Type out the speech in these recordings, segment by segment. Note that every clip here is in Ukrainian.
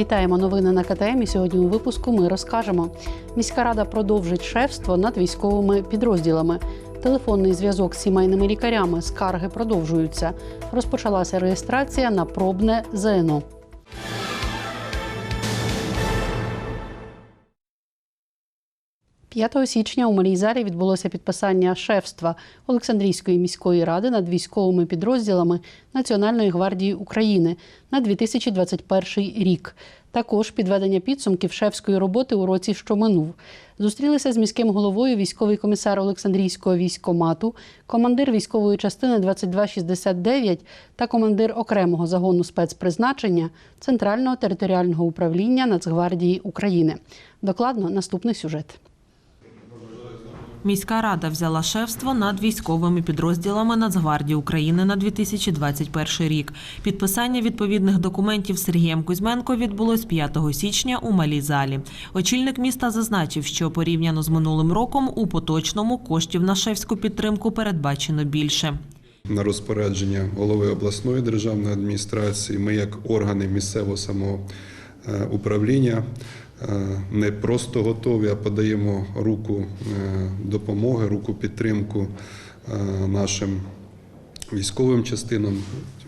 Вітаємо новини на КТМ. І сьогодні у випуску ми розкажемо. Міська рада продовжить шефство над військовими підрозділами. Телефонний зв'язок з сімейними лікарями. Скарги продовжуються. Розпочалася реєстрація на пробне ЗНО. – 5 січня у малій залі відбулося підписання шефства Олександрійської міської ради над військовими підрозділами Національної гвардії України на 2021 рік. Також підведення підсумків шефської роботи у році, що минув. Зустрілися з міським головою військовий комісар Олександрійського військомату, командир військової частини 2269 та командир окремого загону спецпризначення Центрального територіального управління Нацгвардії України. Докладно наступний сюжет. Міська рада взяла шефство над військовими підрозділами Нацгвардії України на 2021 рік. Підписання відповідних документів Сергієм Кузьменко відбулось 5 січня у малій залі. Очільник міста зазначив, що порівняно з минулим роком у поточному коштів на шефську підтримку передбачено більше. на розпорядження голови обласної державної адміністрації. Ми, як органи місцевого самоуправління, не просто готові, а подаємо руку е, допомоги, руку підтримку е, нашим військовим частинам,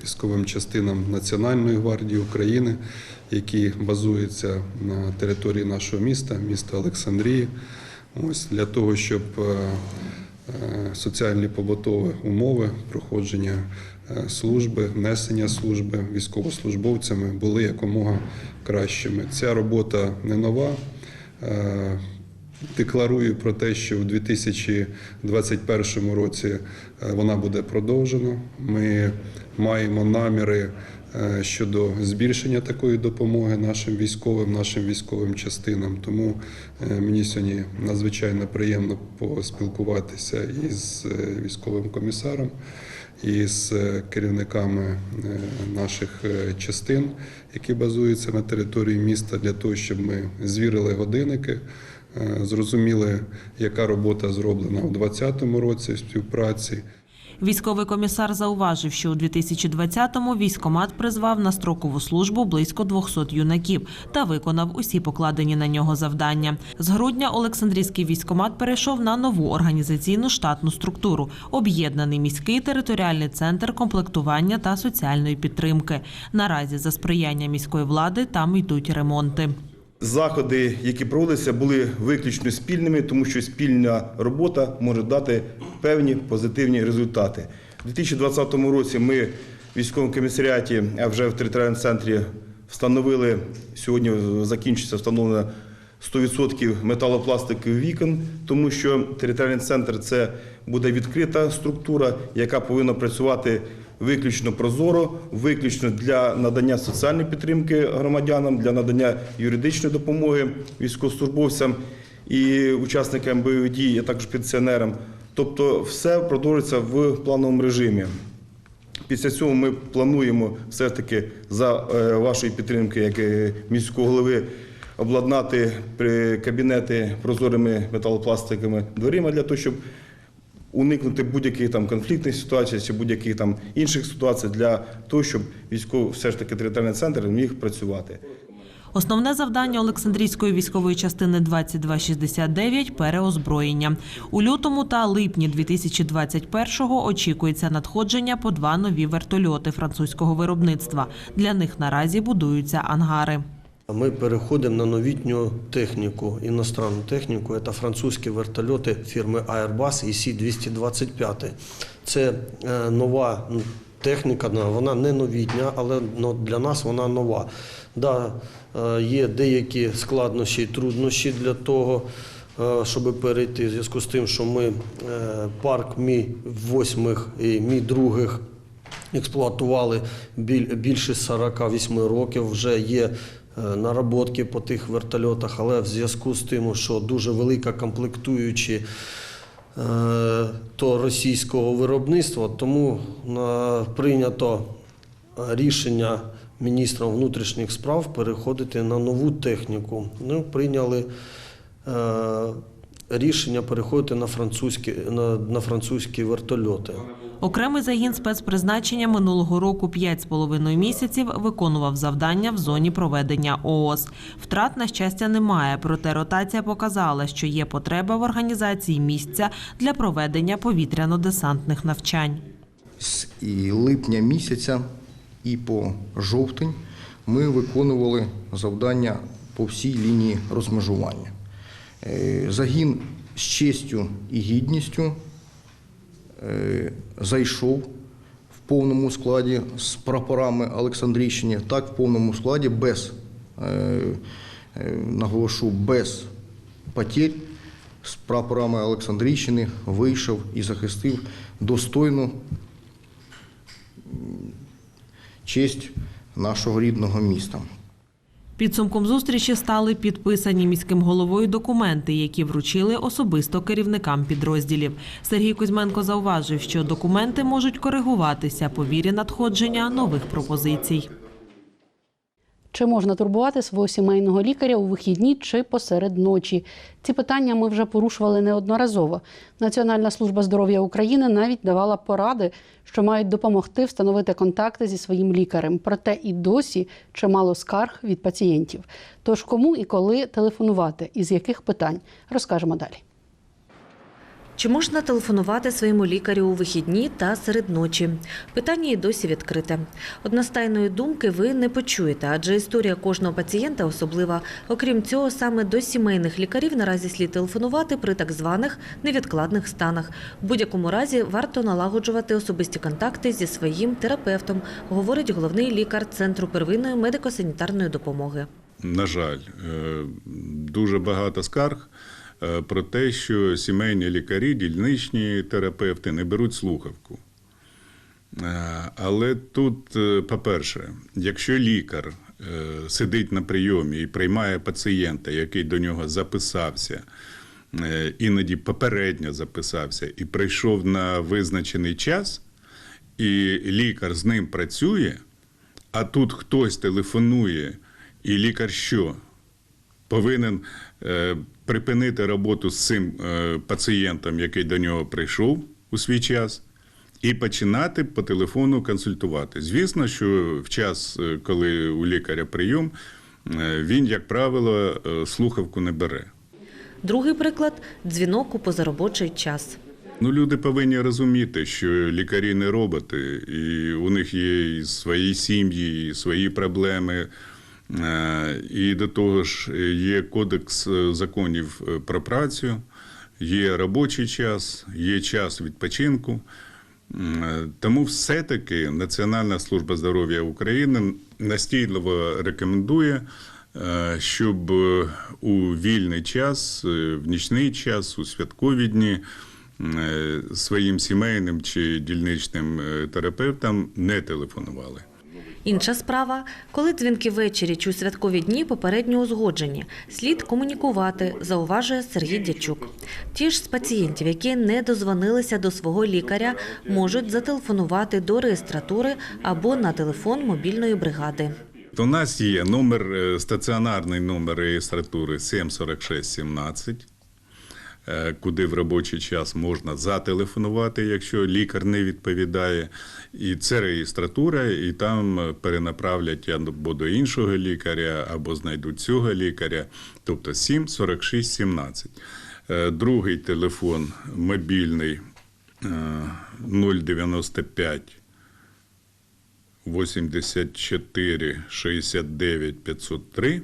військовим частинам Національної гвардії України, які базуються на території нашого міста, міста Олександрії. Ось для того, щоб е, соціальні побутові умови проходження е, служби, несення служби військовослужбовцями були якомога кращими. Ця робота не нова. Е, Декларую про те, що в 2021 році е, вона буде продовжена. Ми маємо наміри е, щодо збільшення такої допомоги нашим військовим, нашим військовим частинам. Тому е, мені сьогодні надзвичайно приємно поспілкуватися із е, військовим комісаром і з е, керівниками е, наших е, частин, які базуються на території міста, для того, щоб ми звірили годинники. Е, Зрозуміли, яка робота зроблена у 2020 році в співпраці. Військовий комісар зауважив, що у 2020-му військомат призвав на строкову службу близько 200 юнаків та виконав усі покладені на нього завдання. З грудня Олександрійський військомат перейшов на нову організаційну штатну структуру об'єднаний міський територіальний центр комплектування та соціальної підтримки. Наразі за сприяння міської влади там йдуть ремонти. Заходи, які проводилися, були виключно спільними, тому що спільна робота може дати певні позитивні результати. У 2020 році ми в військовому комісаріаті, а вже в територіальному центрі встановили сьогодні закінчиться встановлено 100% металопластикових вікон, тому що територіальний центр це буде відкрита структура, яка повинна працювати виключно прозоро, виключно для надання соціальної підтримки громадянам, для надання юридичної допомоги військовослужбовцям і учасникам бойових дій, а також пенсіонерам. Тобто, все продовжується в плановому режимі. Після цього ми плануємо все ж таки за е, вашої підтримки, як е, міського голови, обладнати кабінети прозорими металопластиковими дверима для того, щоб уникнути будь-яких там конфліктних ситуацій чи будь-яких там інших ситуацій для того, щоб військовий все ж таки територіальний центр міг працювати. Основне завдання Олександрійської військової частини 2269 – переозброєння. У лютому та липні 2021-го очікується надходження по два нові вертольоти французького виробництва. Для них наразі будуються ангари. Ми переходимо на новітню техніку, іностранну техніку. Це французькі вертольоти фірми Airbus EC-225. Це е, нова техніка, вона не новітня, але ну, для нас вона нова. Да, е, є деякі складнощі і труднощі для того, е, щоб перейти в зв'язку з тим, що ми парк Мі 8 і Мі 2 експлуатували більше 48 років. Вже є наработки по тих вертольотах, але в зв'язку з тим, що дуже велика комплектуючі е, то російського виробництва, тому е, прийнято рішення міністром внутрішніх справ переходити на нову техніку. Ну, прийняли е, рішення переходити на французькі, на, на французькі вертольоти. Окремий загін спецпризначення минулого року 5,5 місяців виконував завдання в зоні проведення ООС. Втрат, на щастя, немає, проте ротація показала, що є потреба в організації місця для проведення повітряно-десантних навчань. з липня місяця і по жовтень ми виконували завдання по всій лінії розмежування. Е, Загін з честю і гідністю зайшов в повному складі з прапорами Олександрійщини, так в повному складі без, е, е, наголошу, без потерь з прапорами Олександрійщини вийшов і захистив достойну честь нашого рідного міста. Підсумком зустрічі стали підписані міським головою документи, які вручили особисто керівникам підрозділів. Сергій Кузьменко зауважив, що документи можуть коригуватися по вірі надходження нових пропозицій. Чи можна турбувати свого сімейного лікаря у вихідні чи посеред ночі? Ці питання ми вже порушували неодноразово. Національна служба здоров'я України навіть давала поради, що мають допомогти встановити контакти зі своїм лікарем. Проте і досі чимало скарг від пацієнтів. Тож кому і коли телефонувати, і з яких питань розкажемо далі. Чи можна телефонувати своєму лікарю у вихідні та серед ночі? Питання і досі відкрите. Одностайної думки ви не почуєте, адже історія кожного пацієнта особлива. Окрім цього, саме до сімейних лікарів наразі слід телефонувати при так званих невідкладних станах. В будь-якому разі варто налагоджувати особисті контакти зі своїм терапевтом, говорить головний лікар Центру первинної медико-санітарної допомоги. На жаль, е, дуже багато скарг про те, що сімейні лікарі, дільничні терапевти не беруть слухавку. Е, Але тут, е, по-перше, якщо лікар е, сидить на прийомі і приймає пацієнта, який до нього записався, е, іноді попередньо записався і прийшов на визначений час, і лікар з ним працює, а тут хтось телефонує, і лікар що? Повинен е, припинити роботу з цим е, пацієнтом, який до нього прийшов у свій час, і починати по телефону консультувати. Звісно, що в час, е, коли у лікаря прийом, він, як правило, слухавку не бере. Другий приклад дзвінок у позаробочий час. Ну, люди повинні розуміти, що лікарі не роботи, і у них є і свої сім'ї, і свої проблеми. Е, І до того ж є кодекс е, законів е, про працю, є робочий час, є час відпочинку. Тому все-таки Національна служба здоров'я України настійливо рекомендує, щоб у вільний час, в нічний час, у святкові дні своїм сімейним чи дільничним терапевтам не телефонували. Інша справа, коли дзвінки ввечері чи у святкові дні попередньо узгоджені, слід комунікувати, зауважує Сергій Дячук. Ті ж з пацієнтів, які не дозвонилися до свого лікаря, можуть зателефонувати до реєстратури або на телефон мобільної бригади. У нас є номер, е, стаціонарний номер реєстратури 74617, е, куди в робочий час можна зателефонувати, якщо лікар не відповідає. І це реєстратура, і там е, перенаправлять або до іншого лікаря, або знайдуть цього лікаря. Тобто 74617. Е, Другий телефон мобільний е, 095 84 69 503.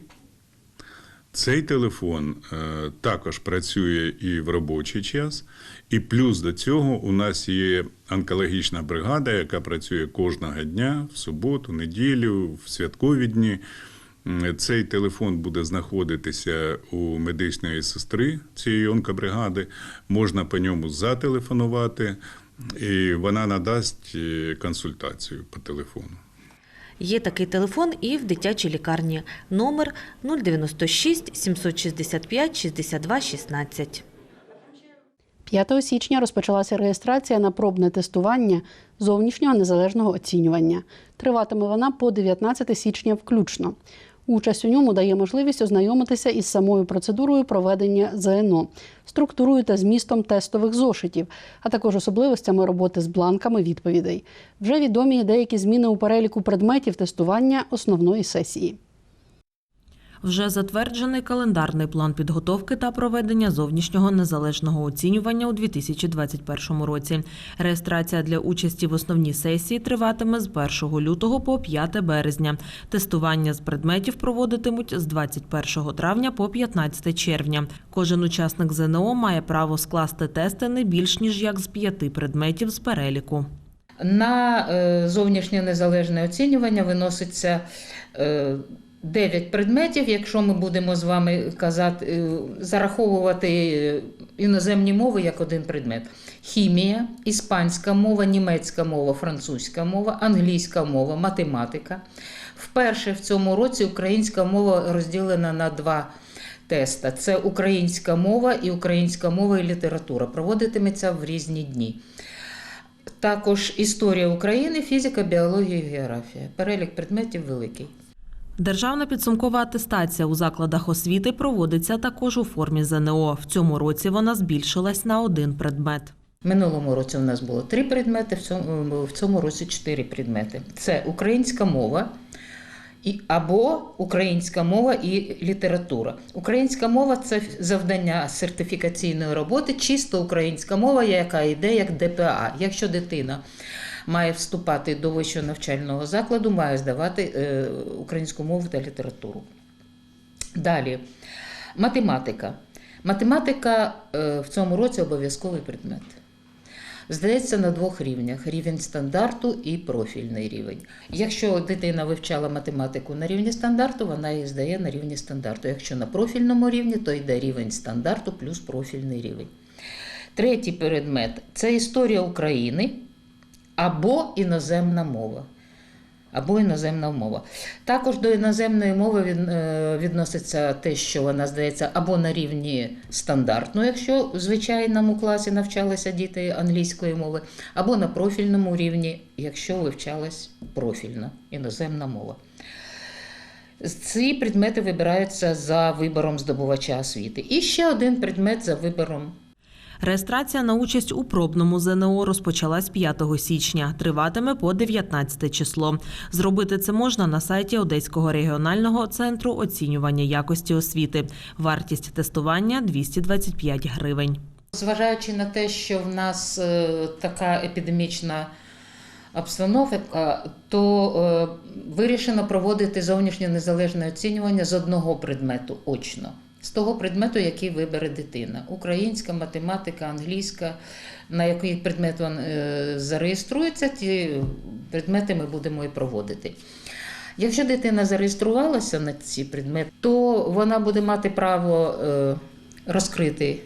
Цей телефон е, також працює і в робочий час, і плюс до цього у нас є онкологічна бригада, яка працює кожного дня в суботу, неділю, в святкові дні. Цей телефон буде знаходитися у медичної сестри цієї онкобригади. Можна по ньому зателефонувати, і вона надасть е, консультацію по телефону. Є такий телефон і в дитячій лікарні. Номер 096 765 62 16. 5 січня розпочалася реєстрація на пробне тестування зовнішнього незалежного оцінювання. Триватиме вона по 19 січня включно. Участь у ньому дає можливість ознайомитися із самою процедурою проведення ЗНО, структурою та змістом тестових зошитів, а також особливостями роботи з бланками відповідей. Вже відомі деякі зміни у переліку предметів тестування основної сесії. Вже затверджений календарний план підготовки та проведення зовнішнього незалежного оцінювання у 2021 році. Реєстрація для участі в основній сесії триватиме з 1 лютого по 5 березня. Тестування з предметів проводитимуть з 21 травня по 15 червня. Кожен учасник ЗНО має право скласти тести не більш ніж як з п'яти предметів з переліку. На е, зовнішнє незалежне оцінювання виноситься е, 9 предметів. Якщо ми будемо з вами казати, е, зараховувати е, іноземні мови як один предмет: хімія, іспанська мова, німецька мова, французька мова, англійська мова, математика. Вперше в цьому році українська мова розділена на два теста: це українська мова і українська мова і література. Проводитиметься в різні дні. Також історія України, фізика, біологія і географія. Перелік предметів великий. Державна підсумкова атестація у закладах освіти проводиться також у формі ЗНО. В цьому році вона збільшилась на один предмет. Минулому році у нас було три предмети, в цьому, в цьому році чотири предмети. Це українська мова і, або українська мова і література. Українська мова це завдання сертифікаційної роботи, чисто українська мова, яка йде як ДПА. Якщо дитина має вступати до вищого навчального закладу, має здавати е, українську мову та літературу. Далі, математика. Математика е, в цьому році обов'язковий предмет. Здається на двох рівнях: рівень стандарту і профільний рівень. Якщо дитина вивчала математику на рівні стандарту, вона її здає на рівні стандарту. Якщо на профільному рівні, то йде рівень стандарту плюс профільний рівень. Третій предмет це історія України або іноземна мова. Або іноземна мова. Також до іноземної мови е, відноситься те, що вона здається або на рівні стандартну, якщо в звичайному класі навчалися діти англійської мови, або на профільному рівні, якщо вивчалась профільна іноземна мова. Ці предмети вибираються за вибором здобувача освіти. І ще один предмет за вибором Реєстрація на участь у пробному ЗНО розпочалась 5 січня, триватиме по 19 число. Зробити це можна на сайті Одеського регіонального центру оцінювання якості освіти. Вартість тестування 225 гривень. Зважаючи на те, що в нас е, така епідемічна обстановка, то е, вирішено проводити зовнішнє незалежне оцінювання з одного предмету очно. З того предмету, який вибере дитина: українська, математика, англійська, на який предмет він е, зареєструється, ті предмети ми будемо і проводити. Якщо дитина зареєструвалася на ці предмети, то вона буде мати право е, розкрити,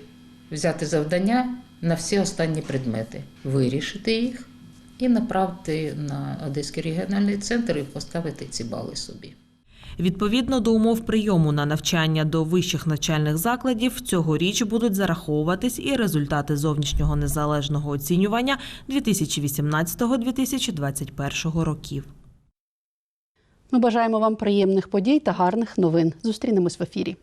взяти завдання на всі останні предмети, вирішити їх і направити на Одеський регіональний центр і поставити ці бали собі. Відповідно до умов прийому на навчання до вищих навчальних закладів, цьогоріч будуть зараховуватись і результати зовнішнього незалежного оцінювання 2018-2021 років. Ми бажаємо вам приємних подій та гарних новин. Зустрінемось в ефірі.